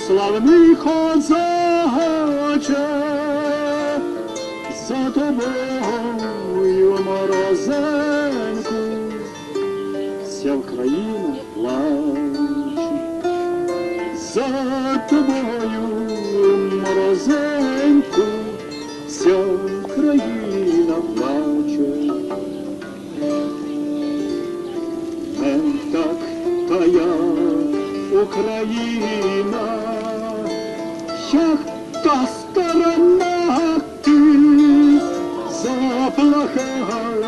славний козаче, Україна, як та сторона ти заплакала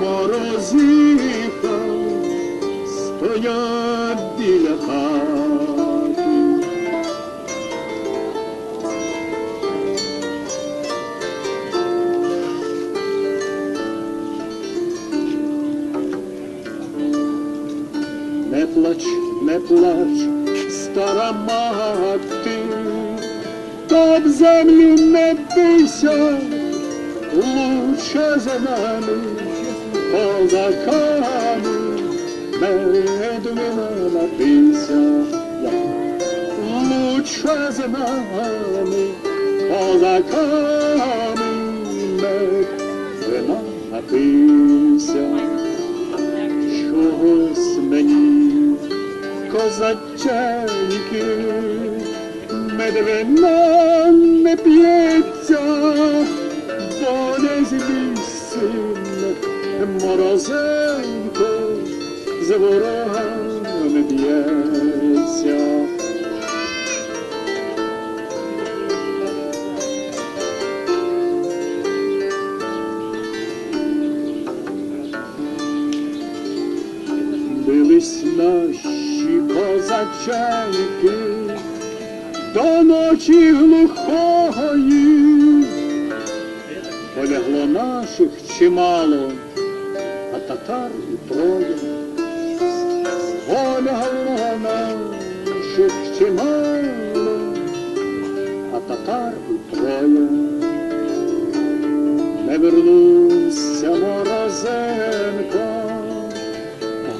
морозиха, стоять біля хати. Не плач, не плач, стара мати, та землю не бийся, лучше за нами, козаками, медвина напися. Лучше за нами, козаками, медвина напися saccei che me deve nonne pietà bonesmissime e moro sempre se vorrà piezia Byliśmy nasz козаченьки до ночі глухої, полягло наших чимало, а татар і троє. Полягло наших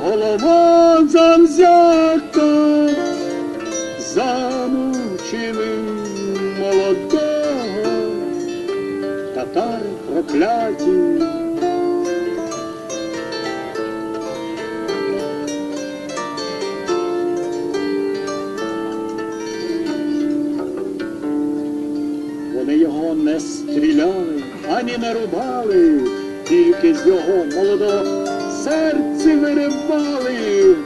голова завзята, замучили молодого, татари прокляті. Вони його не стріляли, ані не рубали, тільки з його молодого серця виривали,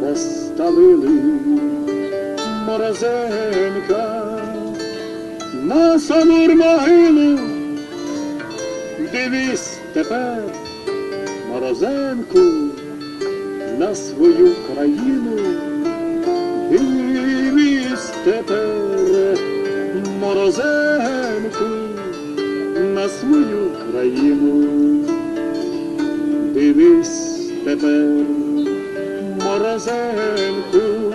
поставили морозенька на самур могилу. Дивись тепер, морозенку, на свою країну. Дивись тепер, морозенку, на свою країну. Дивись тепер, морозенку,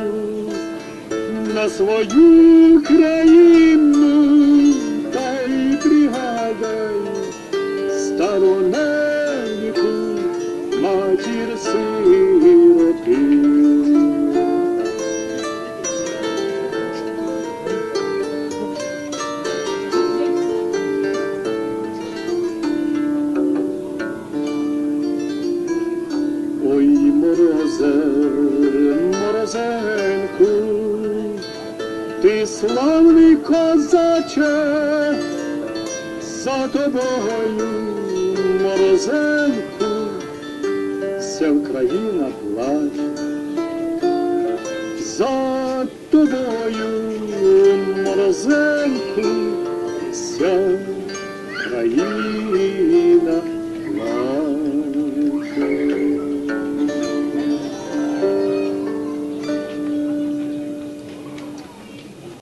на свою країну, та й пригадай стару морозе, морозенку, ти славний козаче, за тобою, морозенку, вся Україна плаче. За тобою, морозенку, вся